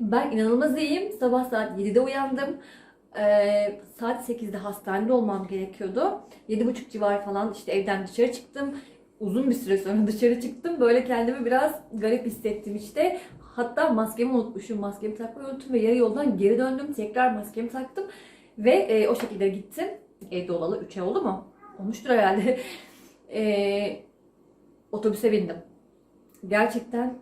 ben inanılmaz iyiyim. Sabah saat 7'de uyandım. Ee, saat 8'de hastanede olmam gerekiyordu. 7.30 civarı falan işte evden dışarı çıktım. Uzun bir süre sonra dışarı çıktım. Böyle kendimi biraz garip hissettim işte. Hatta maskemi unutmuşum. Maskemi takmayı unuttum ve yarı yoldan geri döndüm. Tekrar maskemi taktım. Ve e, o şekilde gittim. Evde olalı 3 ay oldu mu? Olmuştur herhalde. E, otobüse bindim. Gerçekten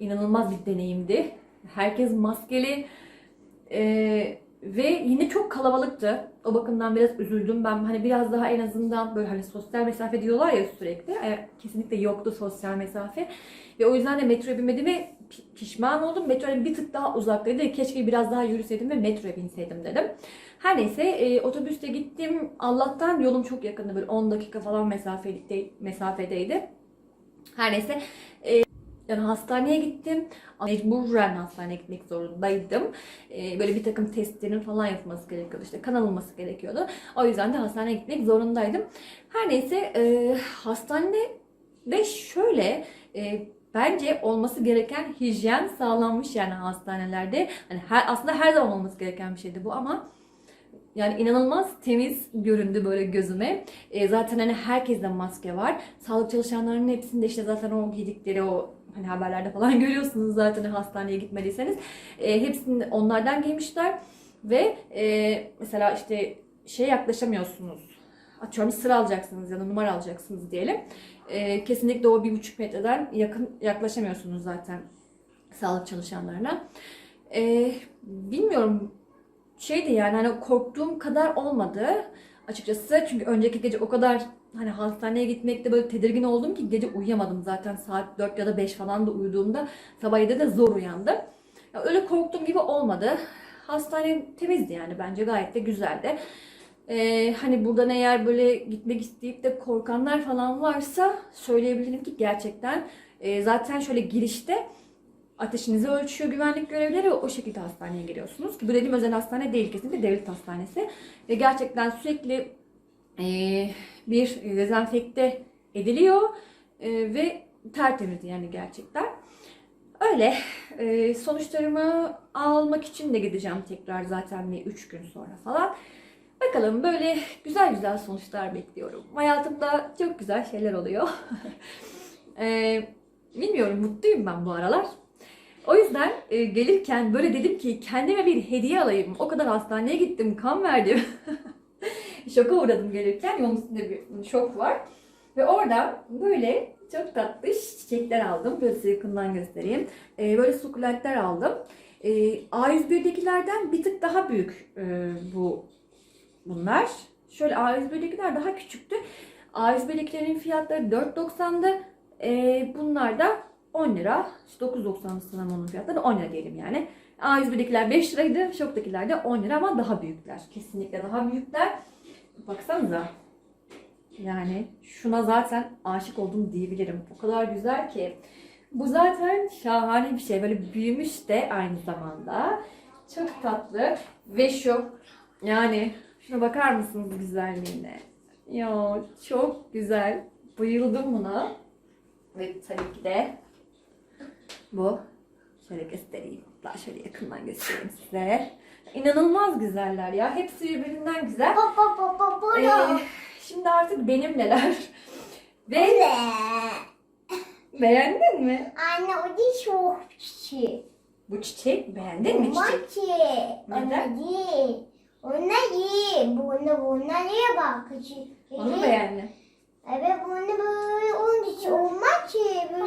inanılmaz bir deneyimdi. Herkes maskeli Ee, ve yine çok kalabalıktı. O bakımdan biraz üzüldüm. Ben hani biraz daha en azından böyle hani sosyal mesafe diyorlar ya sürekli. E, kesinlikle yoktu sosyal mesafe. Ve o yüzden de metroya binmediğime pi- pişman oldum. Metro bir tık daha uzaktaydı. Keşke biraz daha yürüseydim ve metroya binseydim dedim. Her neyse e, otobüste gittim. Allah'tan yolum çok yakındı. Böyle 10 dakika falan mesafede, mesafedeydi. Her neyse yani hastaneye gittim. Mecburen hastaneye gitmek zorundaydım. Ee, böyle bir takım testlerin falan yapılması gerekiyordu. İşte kan alınması gerekiyordu. O yüzden de hastaneye gitmek zorundaydım. Her neyse e, hastanede ve şöyle e, bence olması gereken hijyen sağlanmış yani hastanelerde. Hani her, aslında her zaman olması gereken bir şeydi bu ama yani inanılmaz temiz göründü böyle gözüme. E, zaten hani herkeste maske var. Sağlık çalışanlarının hepsinde işte zaten o giydikleri o hani haberlerde falan görüyorsunuz zaten hastaneye gitmediyseniz. E, hepsini onlardan giymişler ve e, mesela işte şey yaklaşamıyorsunuz. Atıyorum sıra alacaksınız ya da numara alacaksınız diyelim. E, kesinlikle o bir buçuk metreden yakın yaklaşamıyorsunuz zaten sağlık çalışanlarına. E, bilmiyorum şeydi yani hani korktuğum kadar olmadı açıkçası. Çünkü önceki gece o kadar hani hastaneye gitmekte böyle tedirgin oldum ki gece uyuyamadım zaten saat 4 ya da 5 falan da uyuduğumda sabah 7'de de zor uyandım. Ya öyle korktuğum gibi olmadı. Hastane temizdi yani bence gayet de güzeldi. Ee, hani buradan eğer böyle gitmek isteyip de korkanlar falan varsa söyleyebilirim ki gerçekten e, zaten şöyle girişte ateşinizi ölçüyor güvenlik görevlileri ve o şekilde hastaneye giriyorsunuz. Ki bu dediğim özel hastane değil kesinlikle devlet hastanesi. Ve gerçekten sürekli e, bir dezenfekte ediliyor e, ve tertemiz yani gerçekten. Öyle. E, sonuçlarımı almak için de gideceğim tekrar zaten bir 3 gün sonra falan. Bakalım böyle güzel güzel sonuçlar bekliyorum. Hayatımda çok güzel şeyler oluyor. e, bilmiyorum mutluyum ben bu aralar. O yüzden e, gelirken böyle dedim ki kendime bir hediye alayım. O kadar hastaneye gittim, kan verdim. Şoka uğradım gelirken. Yolun üstünde bir şok var. Ve orada böyle çok tatlı çiçekler aldım. Böyle size yakından göstereyim. E, böyle sukulentler aldım. E, A101'dekilerden bir tık daha büyük e, bu bunlar. Şöyle A101'dekiler daha küçüktü. A101'dekilerin fiyatları 4.90'dı. E, bunlar da 10 lira. İşte 9.90 sanırım fiyatları. 10 lira diyelim yani. A101'dekiler 5 liraydı. Şok'takiler de 10 lira ama daha büyükler. Kesinlikle daha büyükler. Baksanıza. Yani şuna zaten aşık oldum diyebilirim. O kadar güzel ki. Bu zaten şahane bir şey. Böyle büyümüş de aynı zamanda. Çok tatlı. Ve şu yani şuna bakar mısınız güzelliğine? Ya çok güzel. Bayıldım buna. Ve tabii ki de Bu. Şöyle göstereyim. Daha şöyle yakından göstereyim size. İnanılmaz güzeller ya. Hepsi birbirinden güzel. Baba baba baba. Ee, şimdi artık benimleler. Ve Ne? beğendin mi? Anne o değil çok çiçek. Bu çiçek beğendin mi çiçek? Maçı. Neden? Ona değil. Ona değil. Buna buna niye bak? Çiçek. Onu beğendin? Evet bunu böyle onun için olmaz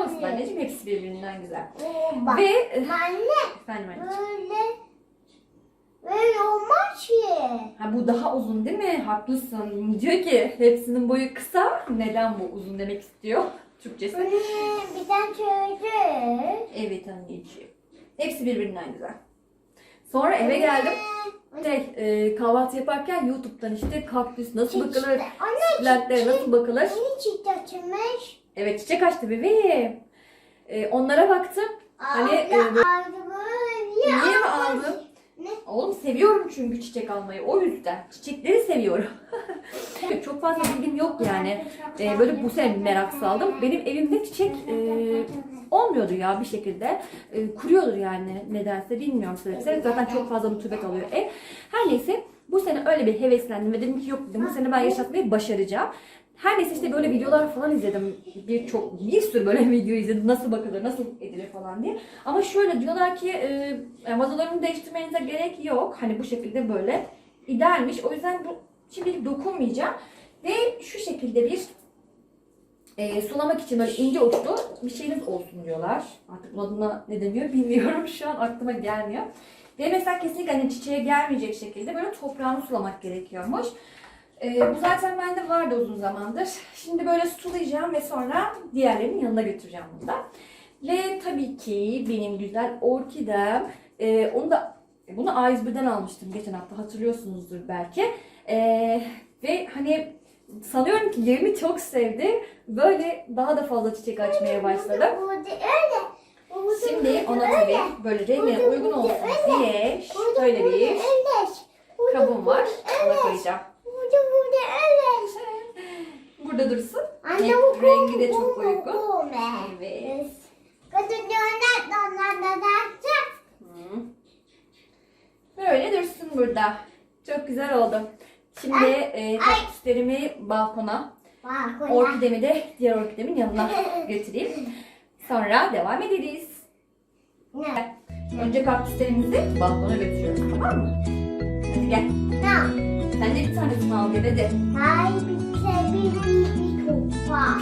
Olsun böyle. anneciğim hepsi birbirinden güzel. Oo, bak. Ve e, Anne efendim anneciğim. böyle böyle olmaz ki. Ha bu daha uzun değil mi? Haklısın. Diyor ki hepsinin boyu kısa. Neden bu uzun demek istiyor? Türkçesi. Bunu bir tane söyle. Evet anneciğim. Hepsi birbirinden güzel. Sonra eve geldim. Şey, e, kahvaltı yaparken YouTube'dan işte kaktüs nasıl bakılır, sukulentlere nasıl bakılır. yeni çiçek açılmış. Evet çiçek açtı bebeğim. E, onlara baktım. Hani, Abla e, böyle- aldı böyle. Niye mi aldı. aldın? Ne? Oğlum seviyorum çünkü çiçek almayı. O yüzden. Çiçekleri seviyorum. Çok fazla bilgim yok yani. E, böyle bu sene merak saldım. Benim evimde çiçek e, olmuyordu ya bir şekilde. E, kuruyordur yani nedense bilmiyorum sebepleri. Zaten çok fazla rutubet alıyor ev. Her neyse bu sene öyle bir heveslendim ve dedim ki yok dedim bu sene ben yaşatmayı başaracağım. Her neyse işte böyle videolar falan izledim. Bir çok bir sürü böyle video izledim. Nasıl bakılır, nasıl edilir falan diye. Ama şöyle diyorlar ki e, vazolarını değiştirmenize gerek yok. Hani bu şekilde böyle idealmiş. O yüzden bu şimdilik dokunmayacağım. Ve şu şekilde bir e, sulamak için böyle ince uçlu bir şeyiniz olsun diyorlar. Artık bunun adına ne deniyor bilmiyorum. Şu an aklıma gelmiyor. Ve mesela kesinlikle hani çiçeğe gelmeyecek şekilde böyle toprağını sulamak gerekiyormuş. E, bu zaten bende vardı uzun zamandır. Şimdi böyle sulayacağım ve sonra diğerlerinin yanına götüreceğim bunu da. Ve tabii ki benim güzel orkidem. E, onu da bunu A101'den almıştım geçen hafta hatırlıyorsunuzdur belki. E, ve hani sanıyorum ki yerini çok sevdi. Böyle daha da fazla çiçek açmaya başladı. Şimdi ona tabii böyle rengine uygun olsun diye şöyle bir kabım var. Ona koyacağım. Burada dursun. Anne Renk- bu rengi de çok uygun. Evet. Böyle dursun burada. Çok güzel oldu. Şimdi e, kaktüslerimi balkona, orkidemi de diğer orkidemin yanına götüreyim. Sonra devam ederiz. Ne? Önce kaktüslerimizi balkona götürüyoruz tamam mı? Hadi gel. Tamam. Sen de bir tanesini al gel hadi. Hayır bir şey bir bir bir kupa.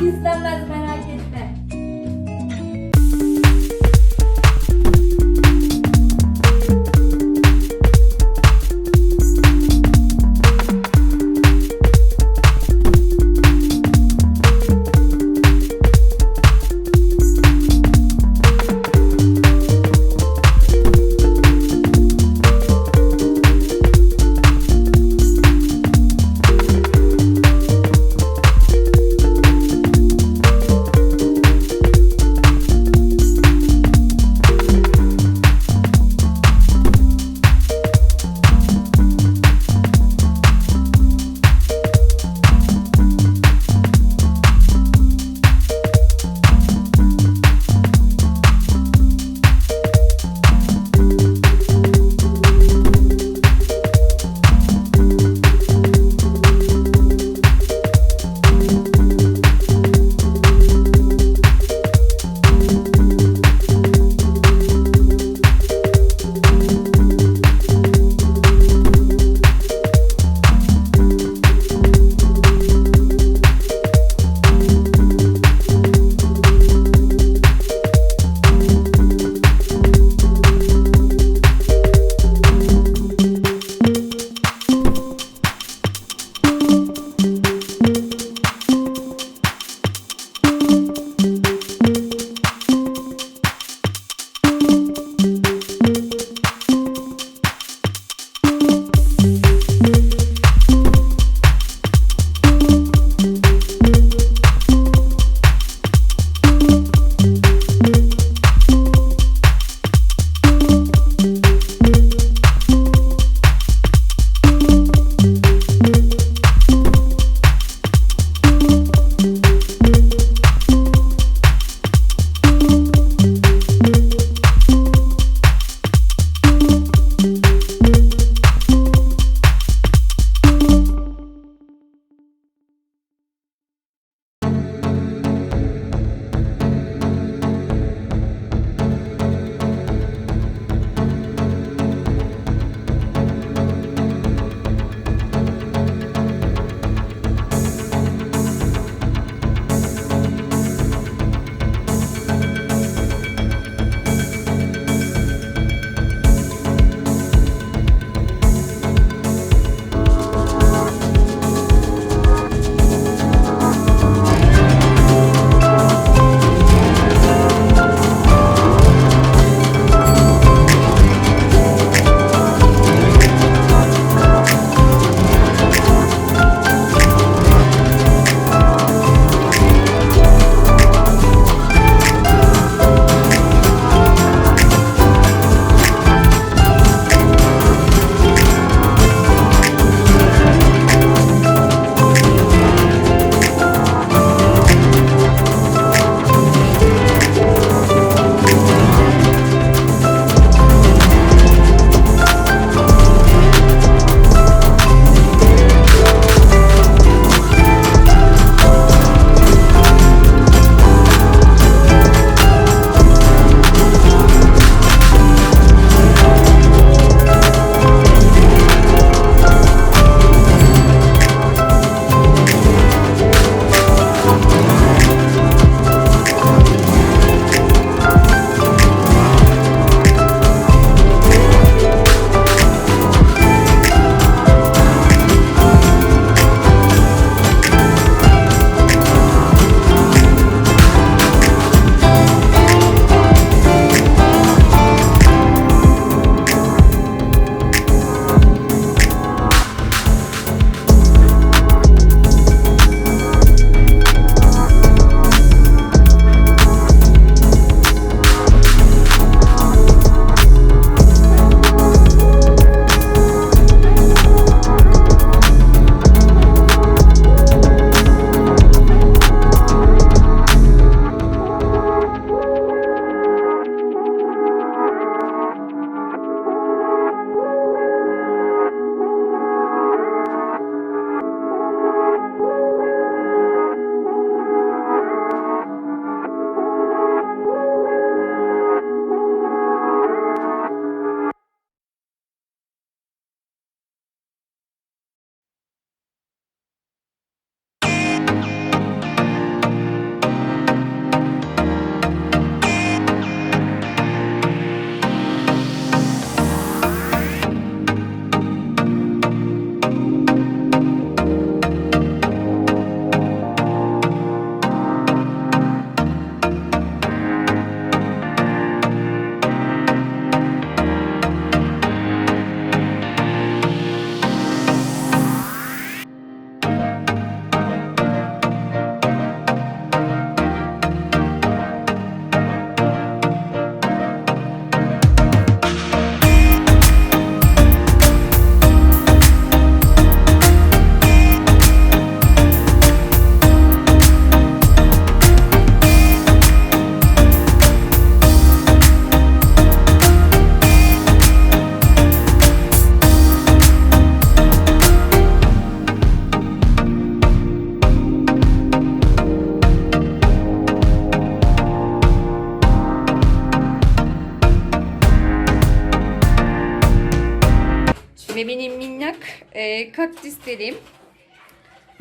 E, kaktüslerim.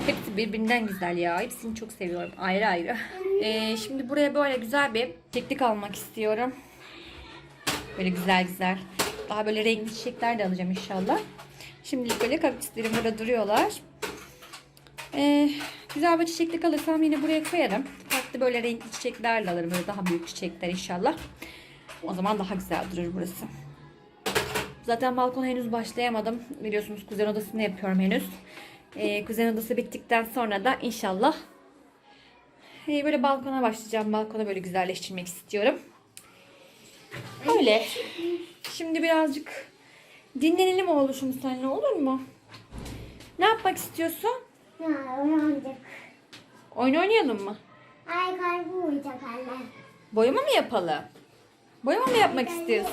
Hepsi birbirinden güzel ya. Hepsini çok seviyorum ayrı ayrı. E, şimdi buraya böyle güzel bir teknik almak istiyorum. Böyle güzel güzel. Daha böyle renkli çiçekler de alacağım inşallah. Şimdilik böyle kaktüslerim burada duruyorlar. Ee, güzel bir çiçeklik alırsam yine buraya koyarım. Farklı böyle renkli çiçekler de alırım. Böyle daha büyük çiçekler inşallah. O zaman daha güzel durur burası. Zaten balkona henüz başlayamadım. Biliyorsunuz kuzen odasını yapıyorum henüz. Ee, kuzen odası bittikten sonra da inşallah ee, böyle balkona başlayacağım. Balkonu böyle güzelleştirmek istiyorum. Öyle. Şimdi birazcık dinlenelim oğluşum seninle olur mu? Ne yapmak istiyorsun? Ha, uyandık. Oyun oynayalım mı? Ay kalbi uyuyacak anne. Boyama mı yapalım? Boyama mı yapmak istiyorsun?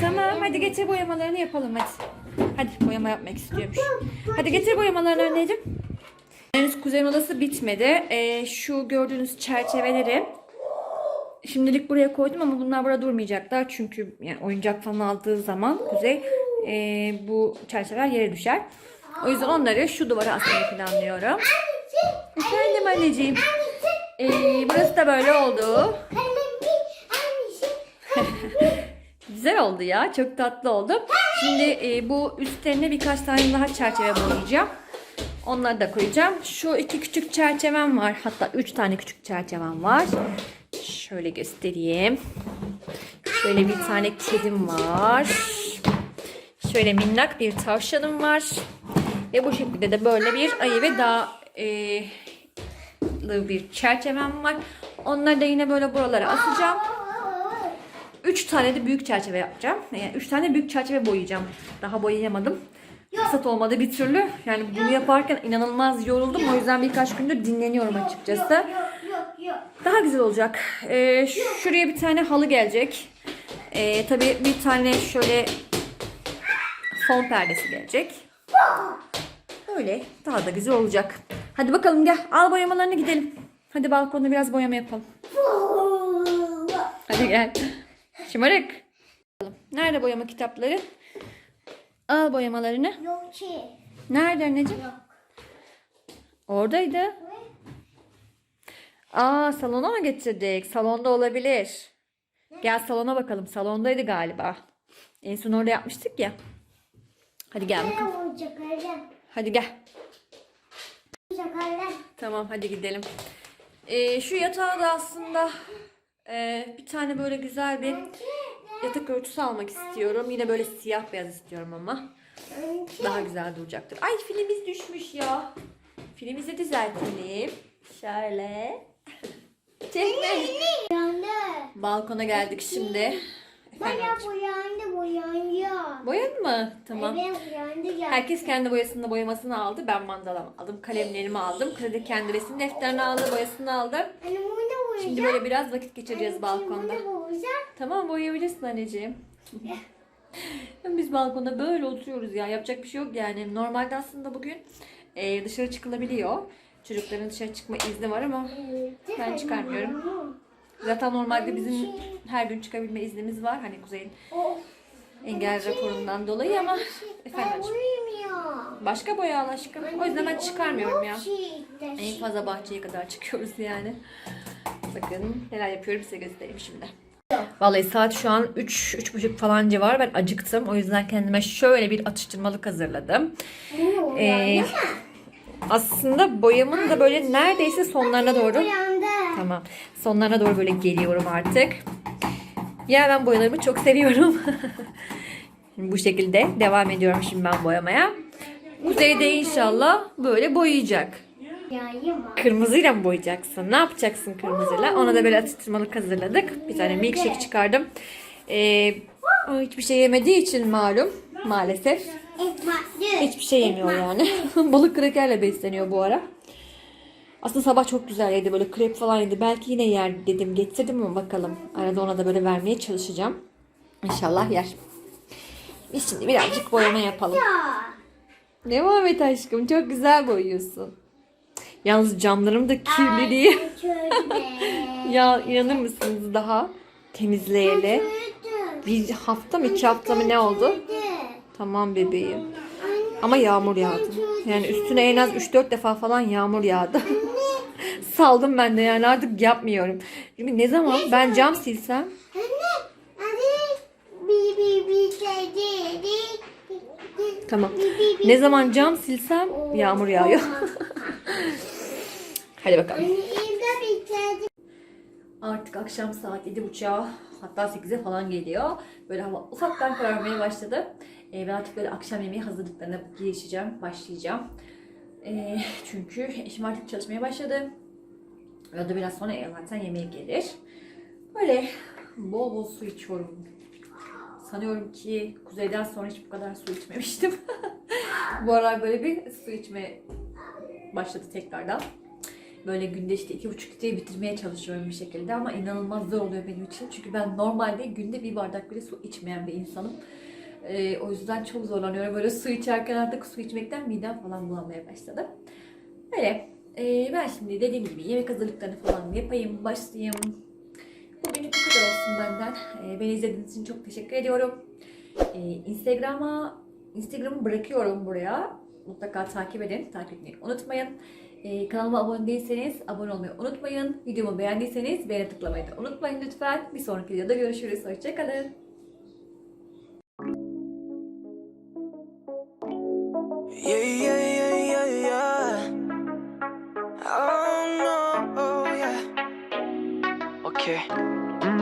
Tamam hadi getir boyamalarını yapalım hadi. Hadi boyama yapmak istiyormuş. Hadi getir boyamalarını anneciğim. Henüz kuzeyin odası bitmedi. Ee, şu gördüğünüz çerçeveleri şimdilik buraya koydum ama bunlar burada durmayacaklar. Çünkü yani oyuncak falan aldığı zaman kuzey ee, bu çerçeveler yere düşer. O yüzden onları şu duvara asmayı planlıyorum. Efendim anneciğim. Ee, burası da böyle oldu. Güzel oldu ya. Çok tatlı oldu. Şimdi e, bu üstlerine birkaç tane daha çerçeve boyayacağım. Onları da koyacağım. Şu iki küçük çerçevem var. Hatta üç tane küçük çerçevem var. Şöyle göstereyim. Şöyle bir tane kedim var. Şöyle minnak bir tavşanım var. Ve bu şekilde de böyle bir ayı ve dağ e, bir çerçevem var. Onları da yine böyle buralara asacağım. 3 tane de büyük çerçeve yapacağım. Yani 3 tane büyük çerçeve boyayacağım. Daha boyayamadım. Fırsat olmadı bir türlü. Yani bunu yaparken inanılmaz yoruldum. O yüzden birkaç gündür dinleniyorum açıkçası. Daha güzel olacak. Ee, şuraya bir tane halı gelecek. Ee, tabii bir tane şöyle fon perdesi gelecek. Öyle. Daha da güzel olacak. Hadi bakalım gel. Al boyamalarını gidelim. Hadi balkonda biraz boyama yapalım. Hadi gel. Şımarık. Nerede boyama kitapları? Al boyamalarını. Yok ki. Nerede anneciğim? Yok. Oradaydı. Aa salona mı getirdik? Salonda olabilir. Gel salona bakalım. Salondaydı galiba. En son orada yapmıştık ya. Hadi gel bakalım. Ne olacak? Hadi gel. Olacak. Tamam hadi gidelim. Ee, şu yatağı da aslında e, bir tane böyle güzel bir yatak örtüsü almak istiyorum. Yine böyle siyah beyaz istiyorum ama. Daha güzel duracaktır. Ay filimiz düşmüş ya. Filimizi düzeltelim. Şöyle. Çekme. Balkona geldik şimdi. Efendim, Bana uyandı uyandı. boyadın mı? Tamam. Evet uyandı ya. Herkes kendi boyasını boyamasını aldı. Ben mandalamı aldım. Kalemlerimi aldım. Kredi kendi resim defterini aldı. Boyasını aldı. Anne bunu. Şimdi böyle biraz vakit geçireceğiz balkonda. Bunu boyayacak. Tamam boyayabilirsin anneciğim. Biz balkonda böyle oturuyoruz ya. Yapacak bir şey yok yani. Normalde aslında bugün e, dışarı çıkılabiliyor. Çocukların dışarı çıkma izni var ama ben çıkarmıyorum. Zaten normalde bizim her gün çıkabilme iznimiz var. Hani Kuzey'in engel raporundan dolayı ama efendim Ben uyumuyorum. başka boya al aşkım. O yüzden ben çıkarmıyorum ya. En fazla bahçeye kadar çıkıyoruz yani. Bakın neler yapıyorum size göstereyim şimdi. Vallahi saat şu an 3 3.30 falan civar. Ben acıktım. O yüzden kendime şöyle bir atıştırmalık hazırladım. Ee, aslında boyamın da böyle neredeyse sonlarına doğru. Tamam. Sonlarına doğru böyle geliyorum artık. Ya ben boyalarımı çok seviyorum. Bu şekilde devam ediyorum şimdi ben boyamaya. Kuzeyde inşallah böyle boyayacak. Kırmızıyla mı boyayacaksın? Ne yapacaksın kırmızıyla? Ona da böyle atıştırmalık hazırladık. Bir tane milkshake çıkardım. Ee, hiçbir şey yemediği için malum maalesef. Hiçbir şey yemiyor yani. Balık krekerle besleniyor bu ara. Aslında sabah çok güzel yedi böyle krep falan yedi. Belki yine yer dedim getirdim ama bakalım. Arada ona da böyle vermeye çalışacağım. İnşallah yer. Biz şimdi birazcık boyama yapalım. Ya. Devam et aşkım. Çok güzel boyuyorsun. Yalnız camlarım da kirli diye. Ya inanır mısınız daha temizleyeli. Bir hafta mı iki hafta mı ne oldu? Tamam bebeğim. Ama yağmur yağdı. Yani üstüne en az 3-4 defa falan yağmur yağdı. Saldım ben de yani artık yapmıyorum. Çünkü ne zaman ben cam silsem Anne, hadi bir bir bir şey değil. tamam. Ne zaman cam silsem yağmur yağıyor. Hadi bakalım. Anne, evde bir şey Artık akşam saat 7.30'a hatta 8'e falan geliyor. Böyle hava ufaktan kararmaya başladı. Ee, ben artık böyle akşam yemeği hazırlıklarına girişeceğim, başlayacağım. Ee, çünkü eşim artık çalışmaya başladı. O da biraz sonra zaten yemeğe gelir. Böyle bol bol su içiyorum. Sanıyorum ki kuzeyden sonra hiç bu kadar su içmemiştim. bu aralar böyle bir su içme başladı tekrardan. Böyle günde işte iki buçuk litreyi bitirmeye çalışıyorum bir şekilde ama inanılmaz zor oluyor benim için. Çünkü ben normalde günde bir bardak bile su içmeyen bir insanım. Ee, o yüzden çok zorlanıyorum. Böyle su içerken artık su içmekten midem falan bulanmaya başladı. Öyle. Ee, ben şimdi dediğim gibi yemek hazırlıklarını falan yapayım, başlayayım. Bugünlük bu kadar olsun benden. Ee, beni izlediğiniz için çok teşekkür ediyorum. Ee, Instagram'a Instagram'ı bırakıyorum buraya. Mutlaka takip edin. Takip etmeyi unutmayın. Ee, kanalıma abone değilseniz abone olmayı unutmayın. Videomu beğendiyseniz beğeni tıklamayı da unutmayın lütfen. Bir sonraki videoda görüşürüz. Hoşçakalın. Yeah, yeah,